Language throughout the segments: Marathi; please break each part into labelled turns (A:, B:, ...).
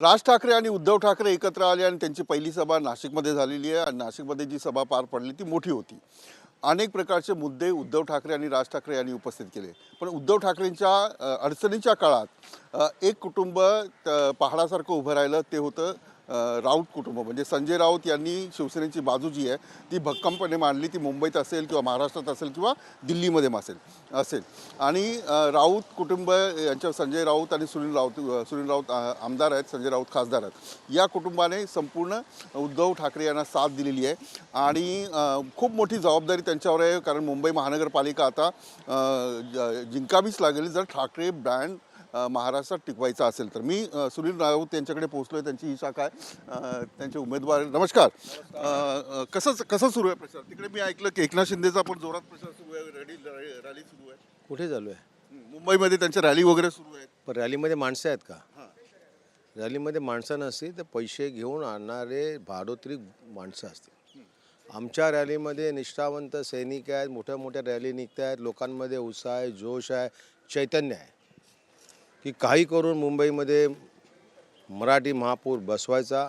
A: राज ठाकरे आणि उद्धव ठाकरे एकत्र आले आणि त्यांची पहिली सभा नाशिकमध्ये झालेली आहे. आणि नाशिकमध्ये जी सभा पार पडली ती मोठी होती. अनेक प्रकारचे मुद्दे उद्धव ठाकरे आणि राज ठाकरे यांनी उपस्थित केले. पण उद्धव ठाकरेंच्या अडचणीच्या काळात एक कुटुंब त- पहाडासारखं उभं राहिलं ते होतं राऊत कुटुंब म्हणजे संजय राऊत यांनी शिवसेनेची बाजू जी आहे ती भक्कमपणे मांडली ती मुंबईत असेल किंवा महाराष्ट्रात असेल किंवा दिल्लीमध्ये असेल असेल. आणि राऊत कुटुंब यांच्या संजय राऊत आणि सुनील राऊत सुनील राऊत आमदार आहेत संजय राऊत खासदार आहेत. या कुटुंबाने संपूर्ण उद्धव ठाकरे यांना साथ दिलेली आहे. आणि खूप मोठी जबाबदारी त्यांच्यावर आहे कारण मुंबई महानगरपालिका आता ज- जिंकावीच लागेल जर ठाकरे ब्रँड महाराष्ट्रात टिकवायचा असेल तर. मी सुनील राऊत यांच्याकडे पोहोचलोय त्यांची ही शाखा आहे. त्यांचे उमेदवार नमस्कार. कसं कसं सुरू आहे प्रचार? तिकडे मी ऐकलं की एकनाथ शिंदेचा पण जोरात प्रचार सुरू आहे. रॅली रॅली सुरू आहे.
B: कुठे चालू आहे?
A: मुंबईमध्ये त्यांच्या रॅली वगैरे सुरू आहेत.
B: पण रॅलीमध्ये माणसं आहेत का? रॅलीमध्ये माणसं नसतील तर पैसे घेऊन आणणारे भाडोत्री माणसं असतील. आमच्या रॅलीमध्ये निष्ठावंत सैनिक आहेत. मोठ्या मोठ्या रॅली निघत आहेत लोकांमध्ये उत्साह आहे जोश आहे चैतन्य आहे. की काही करून मुंबईमध्ये मराठी महापूर बसवायचा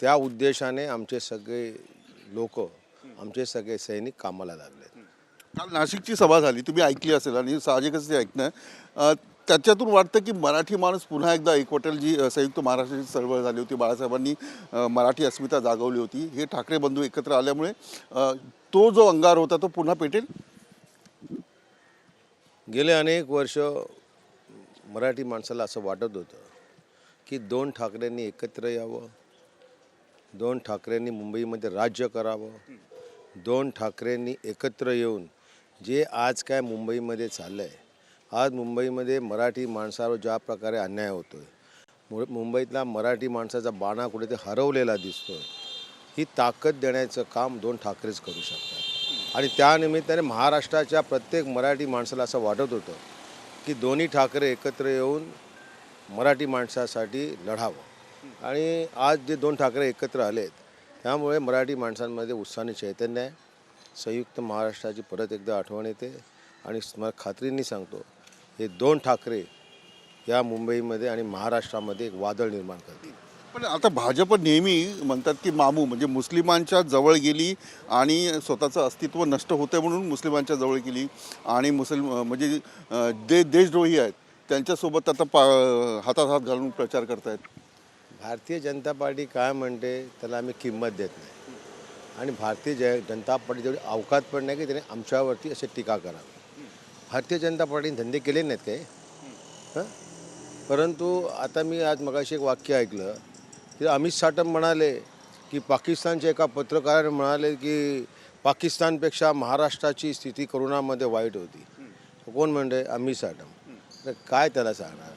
B: त्या उद्देशाने आमचे सगळे लोक आमचे सगळे सैनिक कामाला लागले
A: काल नाशिकची सभा झाली तुम्ही ऐकली असेल आणि साहजिकच ते ऐकणं. त्याच्यातून वाटतं की मराठी माणूस पुन्हा एकदा एकवटेल जी संयुक्त महाराष्ट्राची चळवळ झाली होती. बाळासाहेबांनी मराठी अस्मिता जागवली होती. हे ठाकरे बंधू एकत्र आल्यामुळे तो जो अंगार होता तो पुन्हा पेटेल?
B: गेले अनेक वर्ष मराठी माणसाला असं वाटत होतं की दोन ठाकरेंनी एकत्र यावं दोन ठाकरेंनी मुंबईमध्ये राज्य करावं दोन ठाकरेंनी एकत्र येऊन जे आज काय मुंबईमध्ये चाललं आहे आज मुंबईमध्ये मराठी माणसावर ज्या प्रकारे अन्याय होतो आहे मुंबईतला मराठी माणसाचा बाणा कुठे ते हरवलेला दिसतोय ही ताकद देण्याचं काम दोन ठाकरेच करू शकतात. आणि त्यानिमित्ताने महाराष्ट्राच्या प्रत्येक मराठी माणसाला असं वाटत होतं की दोन्ही ठाकरे एकत्र येऊन मराठी माणसासाठी लढावं. आणि आज जे दोन ठाकरे एकत्र आलेत त्यामुळे मराठी माणसांमध्ये उत्साहाने चैतन्य आहे. संयुक्त महाराष्ट्राची परत एकदा आठवण येते. आणि मला खात्रींनी सांगतो हे दोन ठाकरे या मुंबईमध्ये आणि महाराष्ट्रामध्ये एक वादळ निर्माण करतील.
A: पण आता भाजप नेहमी म्हणतात की मामू म्हणजे मुस्लिमांच्या जवळ गेली आणि स्वतःचं अस्तित्व नष्ट होतं म्हणून मुस्लिमांच्या जवळ गेली आणि मुस्लिम म्हणजे जे दे देशद्रोही आहेत. त्यांच्यासोबत आता पा हातात हात घालून प्रचार करतायत.
B: भारतीय जनता पार्टी काय म्हणते त्याला आम्ही किंमत देत नाही. आणि भारतीय ज जनता पार्टी जेवढी अवकात पण नाही की त्याने आमच्यावरती असे टीका करावी भारतीय जनता पार्टीने धंदे केले नाहीत काही हां? परंतु आता मी आज मगाशी एक वाक्य ऐकलं. की अमित साटम म्हणाले की पाकिस्तानच्या एका पत्रकाराने म्हणाले की पाकिस्तानपेक्षा महाराष्ट्राची स्थिती करोनामध्ये वाईट होती. कोण म्हणते अमित साटम तर काय त्याला सांगणार?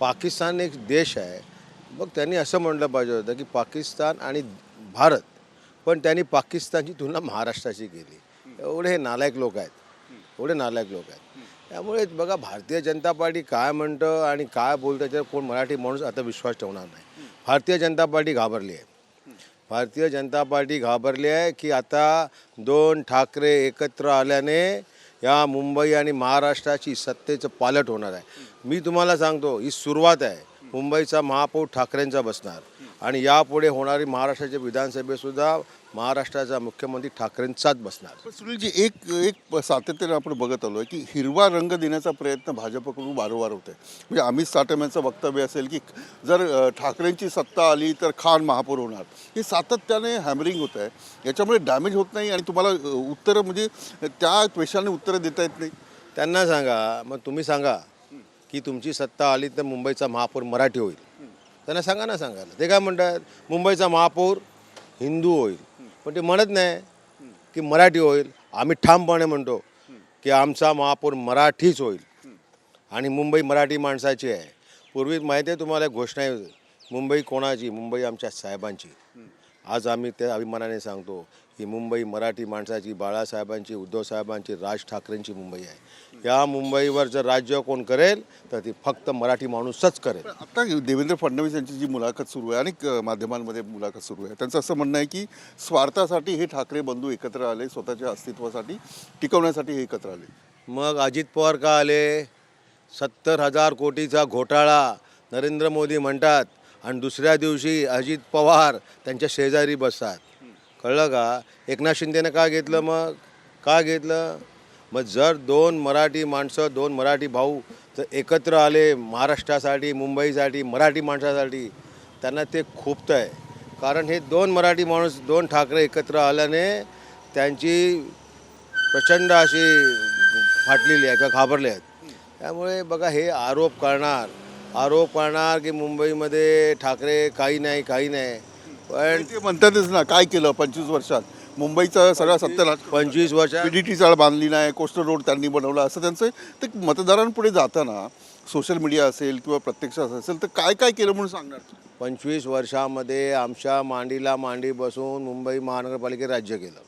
B: पाकिस्तान एक देश आहे. मग त्यांनी असं म्हटलं पाहिजे होतं की पाकिस्तान आणि भारत पण त्यांनी पाकिस्तानची तुलना महाराष्ट्राशी केली. एवढे हे नालायक लोक आहेत. एवढे नालायक लोक आहेत. त्यामुळे बघा भारतीय जनता पार्टी काय म्हणतं आणि काय बोलतं त्याच्यावर कोण मराठी माणूस आता विश्वास ठेवणार नाही. भारतीय जनता पार्टी घाबरली आहे. भारतीय जनता पार्टी घाबरली आहे की आता दोन ठाकरे एकत्र आल्याने या मुंबई आणि महाराष्ट्राची सत्तेचं पालट होणार आहे. मी तुम्हाला सांगतो ही सुरुवात आहे. मुंबईचा महापौर ठाकरेंचा बसणार. आणि यापुढे होणारी महाराष्ट्राच्या विधानसभेसुद्धा महाराष्ट्राचा मुख्यमंत्री ठाकरेंचाच बसणार.
A: सुनीलजी एक एक सातत्याने आपण बघत आलो आहे की हिरवा रंग देण्याचा प्रयत्न भाजपकडून वारंवार होत आहे म्हणजे अमित साटम यांचं वक्तव्य असेल की जर ठाकरेंची सत्ता आली तर खान महापौर होणार. हे सातत्याने हॅमरिंग होत आहे याच्यामुळे डॅमेज होत नाही आणि तुम्हाला उत्तरं म्हणजे त्या त्वेषाने उत्तरं देता येत नाही.
B: त्यांना सांगा मग तुम्ही सांगा की तुमची सत्ता आली तर मुंबईचा महापौर मराठी होईल. त्यांना सांगा ना सांगायला ते काय म्हणतात? मुंबईचा महापौर हिंदू होईल. पण ते म्हणत नाही की मराठी होईल. आम्ही ठामपणे म्हणतो की आमचा महापौर मराठीच होईल. आणि मुंबई मराठी माणसाची आहे. पूर्वी माहिती आहे तुम्हाला घोषणा मुंबई कोणाची? मुंबई आमच्या साहेबांची. आज आम्ही त्या अभिमानाने सांगतो ही मुंबई मराठी माणसाची बाळासाहेबांची उद्धव साहेबांची राज ठाकरेंची मुंबई आहे. या मुंबईवर जर राज्य कोण करेल तर ती फक्त मराठी माणूसच करेल.
A: आता देवेंद्र फडणवीस यांची जी मुलाखत सुरू आहे अनेक माध्यमांमध्ये मुलाखत सुरू आहे. त्यांचं असं म्हणणं आहे की स्वार्थासाठी हे ठाकरे बंधू एकत्र आले स्वतःच्या अस्तित्वासाठी टिकवण्यासाठी हे एकत्र आले.
B: मग अजित पवार का आले? सत्तर हजार कोटीचा घोटाळा नरेंद्र मोदी म्हणतात आणि दुसऱ्या दिवशी अजित पवार त्यांच्या शेजारी बसतात. कळलं का? एकनाथ शिंदेनं का घेतलं मग? का घेतलं? मग जर दोन मराठी माणसं दोन मराठी भाऊ तर एकत्र आले महाराष्ट्रासाठी मुंबईसाठी मराठी माणसासाठी त्यांना ते खूपत आहे कारण हे दोन मराठी माणूस दोन ठाकरे एकत्र आल्याने त्यांची प्रचंड अशी फाटलेली आहे किंवा घाबरले आहेत. त्यामुळे बघा हे आरोप करणार. आरोप करणार की मुंबईमध्ये ठाकरे काही नाही काही नाही. पण
A: ते म्हणतातच ना काय केलं पंचवीस वर्षात? मुंबईचा सगळा सत्य
B: पंचवीस वर्षात
A: पीडीटी चाळ बांधली नाही कोस्टल रोड त्यांनी बनवला असं त्यांचं ते मतदारांपुढे जाताना सोशल मीडिया असेल किंवा प्रत्यक्ष असेल तर काय काय केलं म्हणून सांगणार?
B: पंचवीस वर्षामध्ये आमच्या मांडीला मांडी बसून मुंबई महानगरपालिकेत राज्य केलं.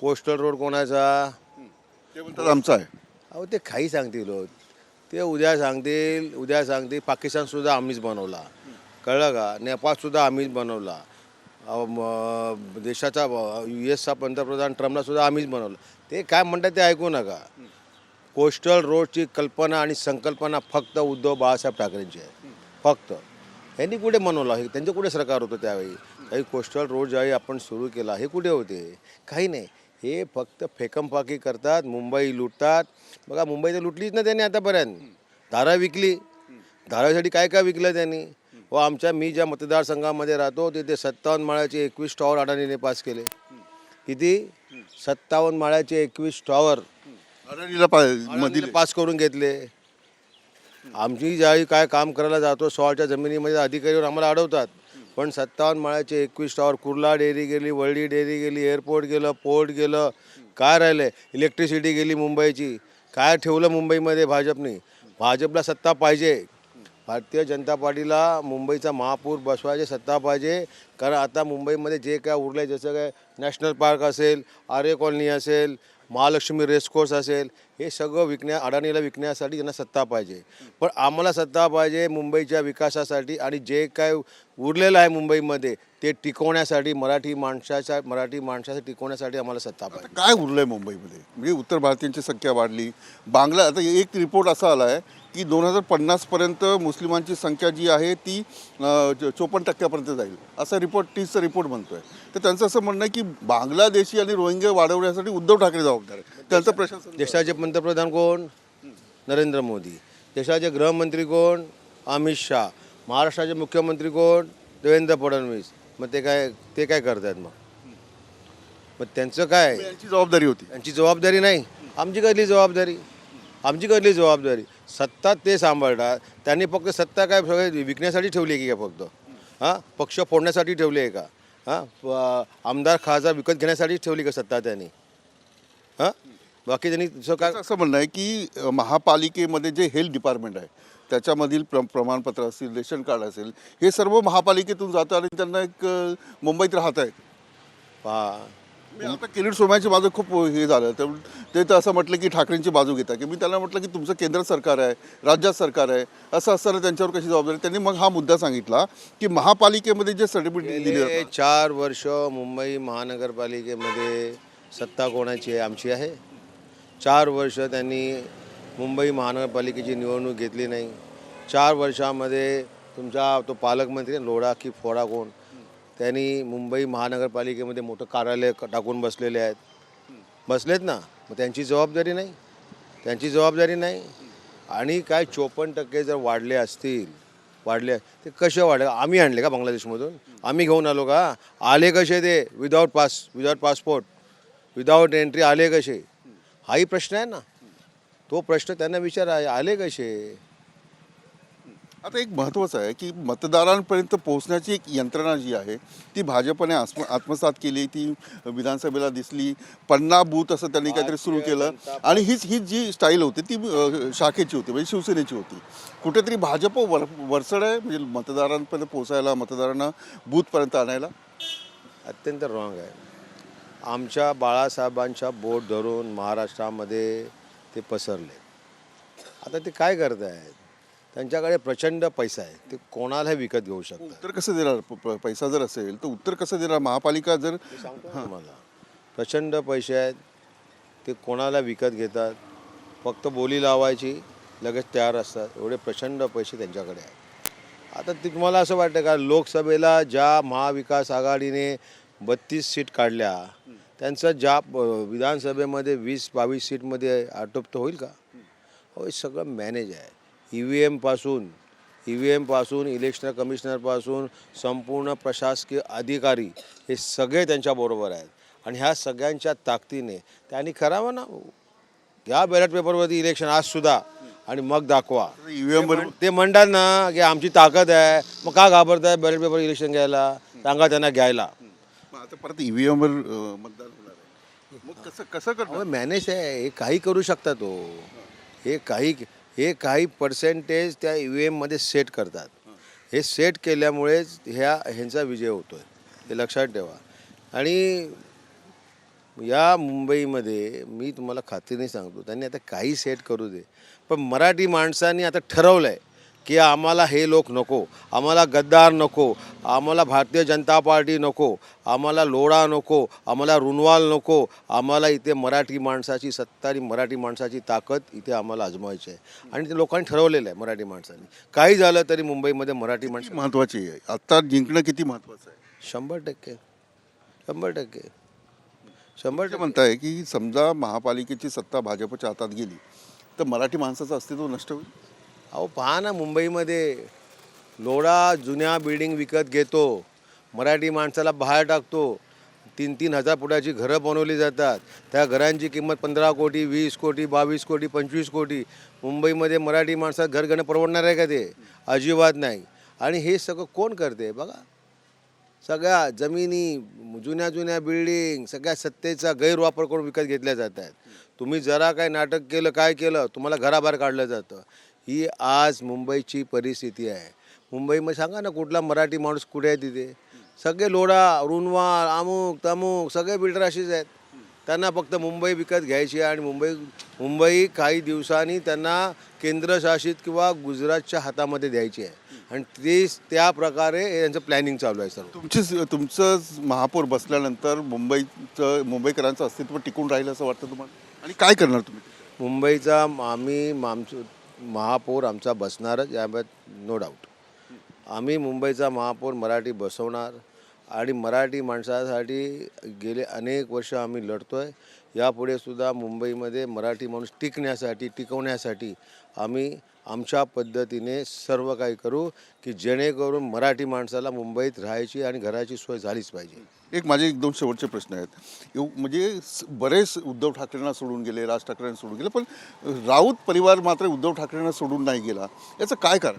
B: कोस्टल रोड कोणाचा?
A: ते म्हणतात आमचं आहे.
B: अहो ते काही सांगतील हो. ते उद्या सांगतील उद्या सांगतील पाकिस्तानसुद्धा आम्हीच बनवला. कळलं का? नेपाळसुद्धा आम्हीच बनवला. देशाचा यू एसचा पंतप्रधान ट्रम्पलासुद्धा आम्हीच बनवलं. ते काय म्हणतात ते ऐकू नका. कोस्टल रोडची कल्पना आणि संकल्पना फक्त उद्धव बाळासाहेब ठाकरेंची आहे. फक्त. यांनी कुठे बनवला? हे त्यांचं कुठे सरकार होतं त्यावेळी? काही कोस्टल रोड ज्यावेळी आपण सुरू केला हे कुठे होते? काही नाही. हे फक्त फेकमफाकी करतात मुंबई लुटतात. बघा मुंबई तर लुटलीच ना त्यांनी आतापर्यंत. धारा विकली. धारासाठी काय काय विकलं त्यांनी? व आमच्या मी ज्या मतदारसंघामध्ये राहतो तिथे सत्तावन्न माळ्याचे एकवीस टॉवर अडाणीने पास केले. किती? सत्तावन्न माळ्याचे एकवीस टॉवर
A: अडाणीला पा-
B: मधील
A: मधील.
B: पास करून घेतले. आमची ज्यावेळी काय काम करायला जातो सॉलच्या जमिनीमध्ये अधिकारीवर आम्हाला अडवतात. पण सत्तावन्न माळ्याचे एकवीस टॉवर कुर्ला डेअरी गेली वळडी डेअरी गेली एअरपोर्ट गेलं पोर्ट गेलं काय राहिलं? इलेक्ट्रिसिटी गेली मुंबईची. काय ठेवलं मुंबईमध्ये भाजपने? भाजपला सत्ता पाहिजे. भारतीय जनता पार्टीला मुंबईचा महापूर बसवायची सत्ता पाहिजे. कारण आता मुंबईमध्ये जे काय उरलं जसं काय नॅशनल पार्क असेल आर्य कॉलनी असेल महालक्ष्मी रेसकोर्स असेल हे सगळं विकण्या अडाणीला विकण्यासाठी त्यांना सत्ता पाहिजे. पण आम्हाला सत्ता पाहिजे मुंबईच्या विकासासाठी आणि जे काय उरलेलं आहे मुंबईमध्ये ते टिकवण्यासाठी मराठी माणसाच्या मराठी माणसाचं टिकवण्यासाठी आम्हाला सत्ता पाहिजे.
A: काय उरलंय मुंबईमध्ये? म्हणजे उत्तर भारतीयांची संख्या वाढली. बांगला आता एक रिपोर्ट असा आला आहे की दोन हजार पन्नासपर्यंत मुस्लिमांची संख्या जी आहे ती चोपन्न टक्क्यापर्यंत जाईल. असा रिपोर्ट टीचचा रिपोर्ट म्हणतोय तर त्यांचं असं म्हणणं आहे की बांगलादेशी आणि रोहिंग्या वाढवण्यासाठी उद्धव ठाकरे जबाबदार आहे त्यांचं प्रशासन
B: देशाचे पंतप्रधान कोण? नरेंद्र मोदी. देशाचे गृहमंत्री कोण? अमित शाह. महाराष्ट्राचे मुख्यमंत्री कोण? देवेंद्र फडणवीस. मग ते काय ते काय करतात मग? मग त्यांचं काय?
A: यांची जबाबदारी होती.
B: त्यांची जबाबदारी नाही. आमची कसली जबाबदारी? आमची कसली जबाबदारी? सत्ता ते सांभाळतात त्यांनी फक्त सत्ता काय सगळे विकण्यासाठी ठेवली आहे की काय फक्त? हां? पक्ष फोडण्यासाठी ठेवली आहे का? हां? आमदार खासदार विकत घेण्यासाठी ठेवली का सत्ता त्यांनी? हां? बाकी त्यांनी दुसरं काय
A: असं म्हणणं आहे की महापालिकेमध्ये जे हेल्थ डिपार्टमेंट आहे त्याच्यामधील प्र प्रमाणपत्र असतील रेशन कार्ड असेल हे सर्व महापालिकेतून जातं आणि त्यांना एक मुंबईत राहत आहेत
B: पहा
A: मी आता किरीट सोमय्यांची माझं खूप हे झालं. तर ते तर असं म्हटलं की ठाकरेंची बाजू घेता. की मी त्यांना म्हटलं की तुमचं केंद्र सरकार आहे राज्यात सरकार आहे असं असताना त्यांच्यावर कशी जबाबदारी? त्यांनी मग हा मुद्दा सांगितला की महापालिकेमध्ये जे सर्टिफिकेट दिले
B: गेले चार वर्ष मुंबई महानगरपालिकेमध्ये सत्ता कोणाची आहे? आमची आहे. चार वर्ष त्यांनी मुंबई महानगरपालिकेची निवडणूक घेतली नाही. चार वर्षामध्ये तुमचा तो पालकमंत्री लोढा की फोडा कोण? त्यांनी मुंबई महानगरपालिकेमध्ये मोठं कार्यालय टाकून बसलेले आहेत. बसलेत ना. मग त्यांची जबाबदारी नाही. त्यांची जबाबदारी नाही. आणि काय चोपन्न टक्के जर वाढले असतील वाढले ते कसे वाढले? आम्ही आणले का बांगलादेशमधून? आम्ही घेऊन आलो का? आले कसे ते? Without pass without passport without entry आले कसे? हाही प्रश्न आहे ना. तो प्रश्न त्यांना विचारा आले कसे?
A: आता एक महत्त्वाचं आहे की मतदारांपर्यंत पोहोचण्याची एक यंत्रणा जी आहे ती भाजपने आत्म आत्मसात केली ती विधानसभेला दिसली पन्ना बूथ असं त्यांनी काहीतरी सुरू केलं आणि हीच ही जी स्टाईल होती ती शाखेची होती म्हणजे शिवसेनेची होती. कुठेतरी भाजप वर वरचढ आहे म्हणजे मतदारांपर्यंत पोहोचायला मतदारांना बूथपर्यंत आणायला?
B: अत्यंत रॉंग आहे. आमच्या बाळासाहेबांच्या बोट धरून महाराष्ट्रामध्ये ते पसरले. आता ते काय करत आहेत त्यांच्याकडे प्रचंड पैसा आहे. ते कोणालाही विकत घेऊ शकतात.
A: उत्तर कसं देणार? प- प- पैसा जर असेल तर उत्तर कसं देणार? महापालिका जर
B: मी सांगतो ना तुम्हाला. प्रचंड पैसे आहेत. ते कोणाला विकत घेतात? फक्त बोली लावायची लगेच तयार असतात. एवढे प्रचंड पैसे त्यांच्याकडे आहेत. आता ते तुम्हाला असं वाटतं का लोकसभेला ज्या महाविकास आघाडीने बत्तीस सीट काढल्या त्यांचं ज्या विधानसभेमध्ये वीस बावीस सीटमध्ये आटोपतं होईल का? हो हे सगळं मॅनेज आहे. ई व्ही एमपासून ई व्ही एमपासून इलेक्शन कमिशनरपासून संपूर्ण प्रशासकीय अधिकारी हे सगळे त्यांच्याबरोबर आहेत. आणि ह्या सगळ्यांच्या ताकदीने त्यांनी करावं ना? घ्या बॅलेट पेपरवरती इलेक्शन आज सुद्धा आणि मग दाखवा.
A: ईव्हीएम बरोबर
B: ते म्हणतात ना की आमची ताकद आहे. मग का घाबरताय बॅलेट पेपर इलेक्शन घ्यायला? सांगा त्यांना घ्यायला.
A: आता परत ईव्हीएम वर अं, मतदान होणार आहे. मग कसं कसं
B: अहो मॅनेज आहे. हे काही करू शकता तो. हे काही हे काही पर्सेंटेज त्या ई व्ही एममध्ये सेट करतात. हे सेट केल्यामुळेच ह्या ह्यांचा विजय होतो आहे हे लक्षात ठेवा. आणि या मुंबईमध्ये मी तुम्हाला खात्रीने सांगतो त्यांनी आता काही सेट करू दे. पण मराठी माणसांनी आता ठरवलं आहे की आम्हाला हे लोक नको आम्हाला गद्दार नको आम्हाला भारतीय जनता पार्टी नको आम्हाला लोढा नको आम्हाला रुनवाल नको आम्हाला इथे मराठी माणसाची सत्ता आणि मराठी माणसाची ताकद इथे आम्हाला आजमावायची आहे. आणि ते लोकांनी ठरवलेलं आहे मराठी माणसांनी. काही झालं तरी मुंबईमध्ये मराठी माणसं
A: महत्वाची आहे? आता जिंकणं किती महत्वाचं आहे?
B: शंभर टक्के. शंभर टक्के. शंभर
A: म्हणताय की समजा महापालिकेची सत्ता भाजपच्या हातात गेली तर मराठी माणसाचं अस्तित्व नष्ट होईल?
B: अहो पहा ना मुंबईमध्ये लोढा जुन्या बिल्डिंग विकत घेतो मराठी माणसाला बाहेर टाकतो तीन तीन हजार फुटाची घरं बनवली जातात. त्या घरांची किंमत पंधरा कोटी वीस कोटी बावीस कोटी पंचवीस कोटी. मुंबईमध्ये मराठी माणसात घर घेणं परवडणार आहे का ते? अजिबात नाही. आणि हे सगळं कोण करते बघा? सगळ्या जमिनी जुन्या जुन्या बिल्डिंग सगळ्या सत्तेचा गैरवापर करून विकत घेतल्या जात आहेत तुम्ही जरा काय नाटक केलं काय केलं तुम्हाला घराबाहेर काढलं जातं. ही आज मुंबईची परिस्थिती आहे. मुंबईमध्ये सांगा ना कुठला मराठी माणूस कुठे आहे तिथे? सगळे लोढा रुनवाळ अमुक तमुक सगळे बिल्डर असेच आहेत. त्यांना फक्त मुंबई विकत घ्यायची आहे आणि मुंबई मुंबई काही दिवसांनी त्यांना केंद्रशासित किंवा गुजरातच्या हातामध्ये द्यायची आहे. आणि ते त्या प्रकारे यांचं प्लॅनिंग चालू आहे सर्व.
A: तुमची तुमचं महापौर बसल्यानंतर मुंबईचं मुंबईकरांचं अस्तित्व टिकून राहील असं वाटतं तुम्हाला? आणि काय करणार तुम्ही?
B: मुंबईचा आम्ही आमचं महापौर आमचा बसणारच याबाबत नो डाऊट आम्ही मुंबईचा महापौर मराठी बसवणार आणि मराठी माणसासाठी गेले अनेक वर्ष आम्ही लढतो आहे यापुढे सुद्धा मुंबईमध्ये मराठी माणूस टिकण्यासाठी टिकवण्यासाठी आम्ही आमच्या पद्धतीने सर्व काही करू की जेणेकरून मराठी माणसाला मुंबईत राहायची आणि घराची सोय झालीच पाहिजे.
A: एक माझे एक दोन शेवटचे प्रश्न आहेत. म्हणजे बरेच उद्धव ठाकरेंना सोडून गेले राज ठाकरेंना सोडून गेले पण राऊत परिवार मात्र उद्धव ठाकरेंना सोडून नाही गेला. याचं काय कारण?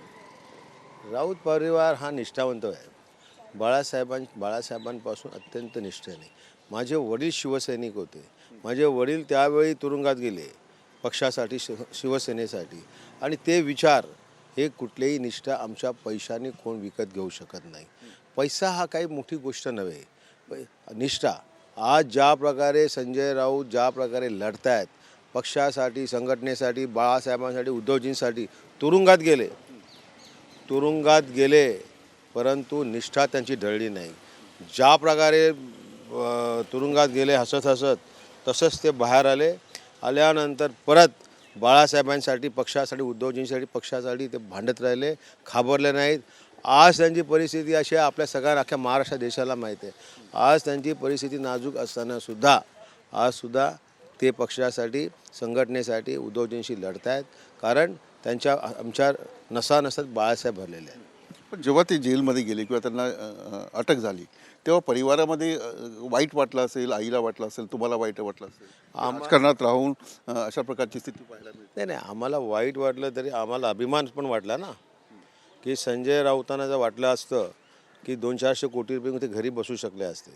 B: राऊत परिवार हा निष्ठावंत आहे. बाळासाहेबां बाळासाहेबांपासून अत्यंत निष्ठेने. माझे वडील शिवसैनिक होते. माझे वडील त्यावेळी तुरुंगात गेले. पक्षासाठी शिव शिवसेनेसाठी. आणि ते विचार हे कुठलेही निष्ठा आमच्या पैशाने कोण विकत घेऊ शकत नाही. पैसा हा काही मोठी गोष्ट नव्हे. निष्ठा. आज ज्या प्रकारे संजय राऊत ज्या प्रकारे लढत आहेत पक्षासाठी संघटनेसाठी बाळासाहेबांसाठी उद्धवजींसाठी तुरुंगात गेले. तुरुंगात गेले परंतु निष्ठा त्यांची ढळली नाही. ज्या प्रकारे तुरुंगात गेले हसत हसत तसंच ते बाहेर आले. आल्यानंतर परत बाळासाहेबांसाठी पक्षासाठी उद्धवजींसाठी पक्षासाठी ते भांडत राहिले घाबरले नाहीत. आज त्यांची परिस्थिती अशी आहे आपल्या सगळ्या अख्ख्या महाराष्ट्र देशाला माहीत आहे. आज त्यांची परिस्थिती नाजूक असतानासुद्धा आजसुद्धा ते पक्षासाठी संघटनेसाठी उद्धवजींशी लढत आहेत कारण त्यांच्या आमच्या नसानसत बाळासाहेब भरलेले आहेत.
A: पण जेव्हा ते जेलमध्ये गेले किंवा त्यांना अटक झाली तेव्हा परिवारामध्ये वाईट वाटलं असेल आईला वाटलं असेल तुम्हाला वाईट वाटलं असेल राजकारणात राहून अशा प्रकारची स्थिती पाहायला मिळते.
B: नाही नाही आम्हाला वाईट वाटलं तरी आम्हाला अभिमान पण वाटला ना. की संजय राऊतांना जर वाटलं असतं की दोन चारशे कोटी रुपये ते घरी बसू शकले असते.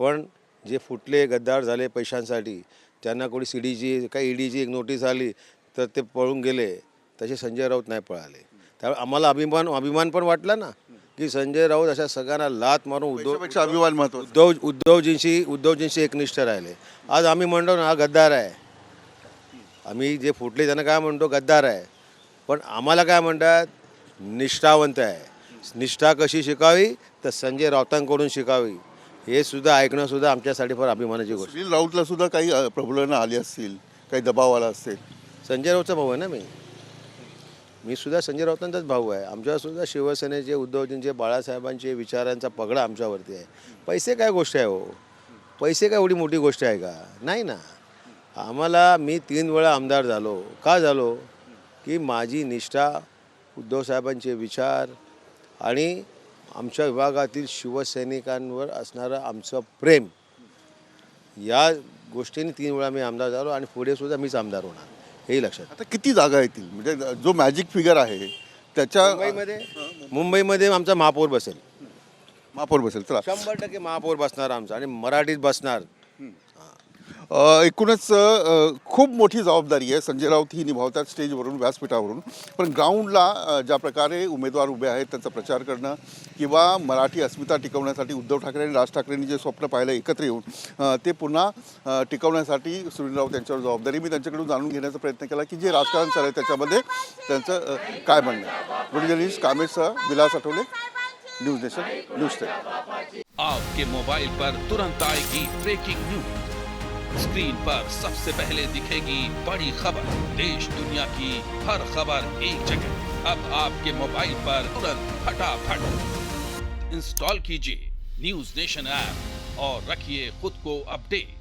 B: पण जे फुटले गद्दार झाले पैशांसाठी त्यांना कोणी सी डीची काही ईडीची एक नोटीस आली तर ते पळून गेले तसे संजय राऊत नाही पळाले. त्यामुळे आम्हाला अभिमान अभिमान पण वाटला ना. की संजय राऊत अशा सगळ्यांना लात मारून उद्धव
A: अभिमान महत्त्वाचा.
B: उद्धव उद्धवजींशी उद्धवजींशी एकनिष्ठ राहिले. आज आम्ही म्हणतो ना हा गद्दार आहे. आम्ही जे फुटले त्यांना काय म्हणतो गद्दार आहे. पण आम्हाला काय म्हणतात निष्ठावंत आहे. निष्ठा कशी शिकावी तर संजय राऊतांकडून शिकावी. हे सुद्धा ऐकणं सुद्धा आमच्यासाठी फार अभिमानाची गोष्ट.
A: राऊतला सुद्धा काही अ, प्रबोधनं आली असतील काही दबाव आला असेल
B: संजय राऊतचा भाऊ आहे ना मी. मी सुद्धा संजय राऊतांचाच भाऊ आहे. आमच्यासुद्धा शिवसेनेचे उद्धवजींचे बाळासाहेबांचे विचारांचा पगडा आमच्यावरती आहे. पैसे काय गोष्ट आहे हो? पैसे काय एवढी मोठी गोष्ट आहे का? नाही ना. आम्हाला मी तीन वेळा आमदार झालो. का झालो? की माझी निष्ठा उद्धवसाहेबांचे विचार आणि आमच्या विभागातील शिवसैनिकांवर असणारं आमचं प्रेम. या गोष्टीने तीन वेळा मी आमदार झालो आणि पुढे सुद्धा मीच आमदार होणार. हेही लक्षात.
A: आता किती जागा येतील? म्हणजे जो मॅजिक फिगर आहे त्याच्या
B: मुंबईमध्ये? मुंबईमध्ये आमचा महापौर बसेल.
A: महापौर बसेल चला.
B: शंभर टक्के महापौर बसणार आमचा आणि मराठीत बसणार.
A: एकूणच खूप मोठी जबाबदारी आहे. संजय राऊत ही निभावतात स्टेजवरून व्यासपीठावरून. पण ग्राउंडला ज्या प्रकारे उमेदवार उभे आहेत त्यांचा प्रचार करणं किंवा मराठी अस्मिता टिकवण्यासाठी उद्धव ठाकरे आणि राज ठाकरेंनी जे स्वप्न पाहिलं एकत्र येऊन ते पुन्हा टिकवण्यासाठी सुनील राऊत यांच्यावर जबाबदारी. मी त्यांच्याकडून जाणून घेण्याचा प्रयत्न केला की जे राजकारण चालू आहे त्याच्यामध्ये त्यांचं काय म्हणणं आहे? Video journalist कामेशसह Vilas Athawale news nation news ten.
C: आपके मोबाइल पर तुरंत आएगी ब्रेकिंग न्यूज। स्क्रीन पर सबसे पहले दिखेगी बड़ी खबर। देश दुनिया की हर खबर एक जगह। अब आपके मोबाइल पर तुरंत फटाफट इंस्टॉल कीजिए न्यूज़ नेशन ऐप और रखिए खुद को अपडेट।